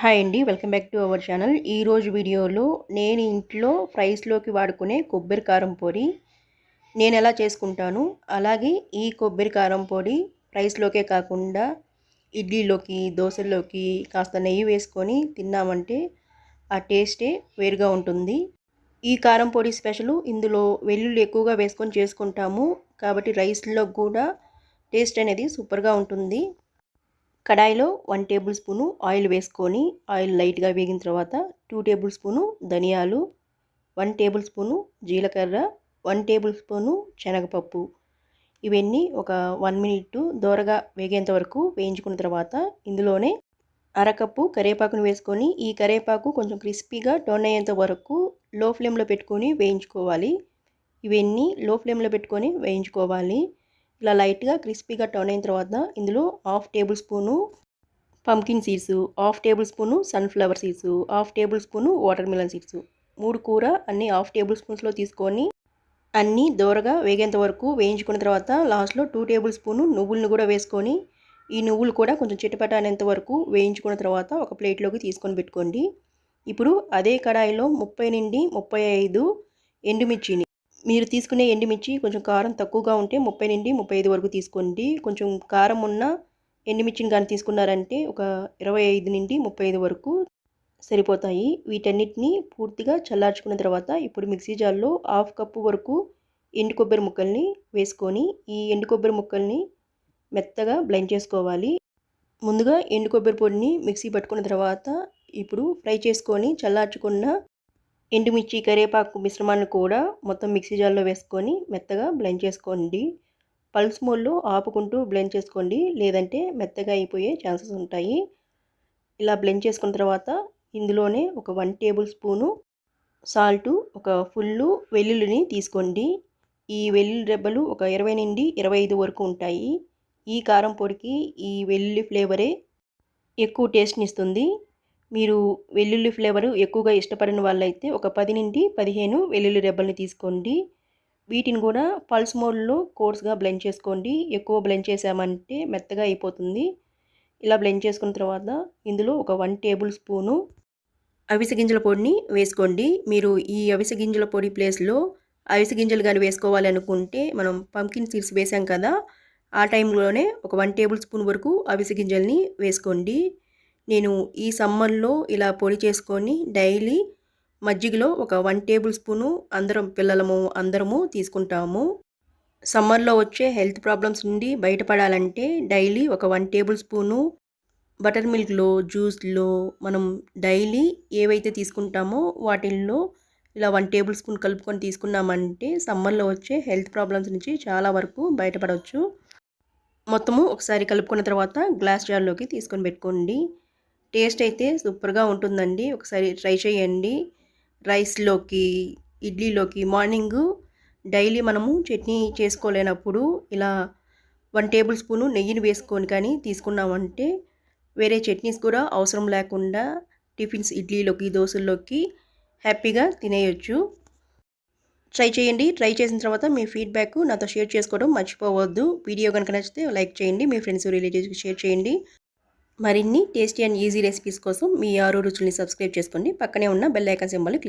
Hi అండి welcome back to our channel ఈరోజు వీడియోలో నేను ఇంట్లో ఫ్రైస్లోకి వాడుకునే కొబ్బరి కారం పొడి నేను ఎలా చేసుకుంటాను అలాగే ఈ కొబ్బరి కారం పొడి ఫ్రైస్లోకే కాకుండా ఇడ్లీలోకి దోశల్లోకి కాస్త నెయ్యి వేసుకొని తిన్నామంటే ఆ టేస్టే వేరుగా ఉంటుంది. ఈ కారం పొడి స్పెషల్ ఇందులో వెల్లుల్లి ఎక్కువగా వేసుకొని చేసుకుంటాము కాబట్టి రైస్లో కూడా టేస్ట్ అనేది సూపర్గా ఉంటుంది. కడాయిలో వన్ టేబుల్ స్పూను ఆయిల్ వేసుకొని ఆయిల్ లైట్గా వేగిన తర్వాత టూ టేబుల్ స్పూను ధనియాలు వన్ టేబుల్ స్పూను జీలకర్ర వన్ టేబుల్ స్పూను శనగపప్పు. ఇవన్నీ ఒక వన్ మినిట్ దోరగా వేగేంత వరకు వేయించుకున్న తర్వాత ఇందులోనే అరకప్పు కరివేపాకును వేసుకొని ఈ కరేపాకు కొంచెం క్రిస్పీగా టర్న్ అయ్యేంత వరకు లో ఫ్లేమ్లో పెట్టుకొని వేయించుకోవాలి. ఇవన్నీ లో ఫ్లేమ్లో పెట్టుకొని వేయించుకోవాలి. ఇలా లైట్గా క్రిస్పీగా టర్న్ అయిన తర్వాత ఇందులో half tablespoon pumpkin seeds half tablespoon sunflower seeds half tablespoon watermelon seeds. మూడు కూర అన్ని హాఫ్ టేబుల్ స్పూన్స్లో తీసుకొని అన్నీ దోరగా వేగేంత వరకు వేయించుకున్న తర్వాత లాస్ట్లో టూ టేబుల్ స్పూను నువ్వులను కూడా వేసుకొని ఈ నువ్వులు కూడా కొంచెం చిటపట అనేంత వరకు వేయించుకున్న తర్వాత ఒక ప్లేట్లోకి తీసుకొని పెట్టుకోండి. ఇప్పుడు అదే కడాయిలో ముప్పై నుండి ముప్పై ఐదు ఎండుమిర్చిని మీరు తీసుకునే ఎండుమిర్చి కొంచెం కారం తక్కువగా ఉంటే ముప్పై నుండి ముప్పై ఐదు వరకు తీసుకోండి. కొంచెం కారం ఉన్న ఎండుమిర్చిని కానీ తీసుకున్నారంటే ఒక ఇరవై ఐదు నుండి ముప్పై ఐదు వరకు సరిపోతాయి. వీటన్నిటిని పూర్తిగా చల్లార్చుకున్న తర్వాత ఇప్పుడు మిక్సీ జార్లో హాఫ్ కప్పు వరకు ఎండు కొబ్బరి ముక్కల్ని వేసుకొని ఈ ఎండు కొబ్బరి ముక్కల్ని మెత్తగా బ్లెండ్ చేసుకోవాలి. ముందుగా ఎండు కొబ్బరి పొడిని మిక్సీ పట్టుకున్న తర్వాత ఇప్పుడు ఫ్రై చేసుకొని చల్లార్చుకున్న ఎండుమిర్చి కరివేపాకు మిశ్రమాన్ని కూడా మొత్తం మిక్సీ జార్లో వేసుకొని మెత్తగా బ్లెండ్ చేసుకోండి. పల్స్ మోల్లో ఆపుకుంటూ బ్లెండ్ చేసుకోండి. లేదంటే మెత్తగా అయిపోయే ఛాన్సెస్ ఉంటాయి. ఇలా బ్లెండ్ చేసుకున్న తర్వాత ఇందులోనే ఒక వన్ టేబుల్ స్పూను సాల్టు ఒక ఫుల్లు వెల్లుల్లిని తీసుకోండి. ఈ వెల్లుల్లి రెబ్బలు ఒక ఇరవై నుండి ఇరవై ఐదు వరకు ఉంటాయి. ఈ కారం పొడికి ఈ వెల్లుల్లి ఫ్లేవరే ఎక్కువ టేస్ట్ని ఇస్తుంది. మీరు వెల్లుల్లి ఫ్లేవర్ ఎక్కువగా ఇష్టపడిన వాళ్ళైతే ఒక పది నుండి పదిహేను వెల్లుల్లి రెబ్బల్ని తీసుకోండి. వీటిని కూడా పల్స్ మోడ్లో కోర్స్గా బ్లెండ్ చేసుకోండి. ఎక్కువ బ్లెండ్ చేసామంటే మెత్తగా అయిపోతుంది. ఇలా బ్లెండ్ చేసుకున్న తర్వాత ఇందులో ఒక వన్ టేబుల్ స్పూను అవిసె గింజల పొడిని వేసుకోండి. మీరు ఈ అవిసె గింజల పొడి ప్లేస్లో అవిసె గింజలు కానీ వేసుకోవాలి అనుకుంటే మనం పంకిన్ సీడ్స్ వేసాం కదా ఆ టైంలోనే ఒక వన్ టేబుల్ స్పూన్ వరకు అవిసె గింజల్ని వేసుకోండి. నేను ఈ సమ్మర్లో ఇలా పొడి చేసుకొని డైలీ మజ్జిగలో ఒక వన్ టేబుల్ స్పూను అందరం పిల్లలము అందరము తీసుకుంటాము. సమ్మర్లో వచ్చే హెల్త్ ప్రాబ్లమ్స్ నుండి బయటపడాలంటే డైలీ ఒక వన్ టేబుల్ స్పూను బటర్ మిల్క్లో జ్యూస్లో మనం డైలీ ఏవైతే తీసుకుంటామో వాటిల్లో ఇలా వన్ టేబుల్ స్పూన్ కలుపుకొని తీసుకున్నామంటే సమ్మర్లో వచ్చే హెల్త్ ప్రాబ్లమ్స్ నుంచి చాలా వరకు బయటపడవచ్చు మొత్తము ఒకసారి కలుపుకున్న తర్వాత గ్లాస్ జార్లోకి తీసుకొని పెట్టుకోండి. టేస్ట్ అయితే సూపర్గా ఉంటుందండి. ఒకసారి ట్రై చేయండి. రైస్లోకి ఇడ్లీలోకి మార్నింగ్ డైలీ మనము చట్నీ చేసుకోలేనప్పుడు ఇలా వన్ టేబుల్ స్పూను నెయ్యిని వేసుకొని కానీ తీసుకున్నామంటే వేరే చట్నీస్ కూడా అవసరం లేకుండా టిఫిన్స్ ఇడ్లీలోకి దోశల్లోకి హ్యాపీగా తినేయచ్చు. ట్రై చేయండి. ట్రై చేసిన తర్వాత మీ ఫీడ్బ్యాక్ నాతో షేర్ చేసుకోవడం మర్చిపోవద్దు. వీడియో కనుక నచ్చితే లైక్ చేయండి. మీ ఫ్రెండ్స్ రిలేటివ్స్కి షేర్ చేయండి. మరిన్ని టేస్టీ అండ్ ఈజీ రెసిపీస్ కోసం మీ ఆరు రుచుల్ని సబ్స్క్రైబ్ చేసుకోండి. పక్కనే ఉన్న బెల్ ఐకాన్ సింబల్ని క్లిక్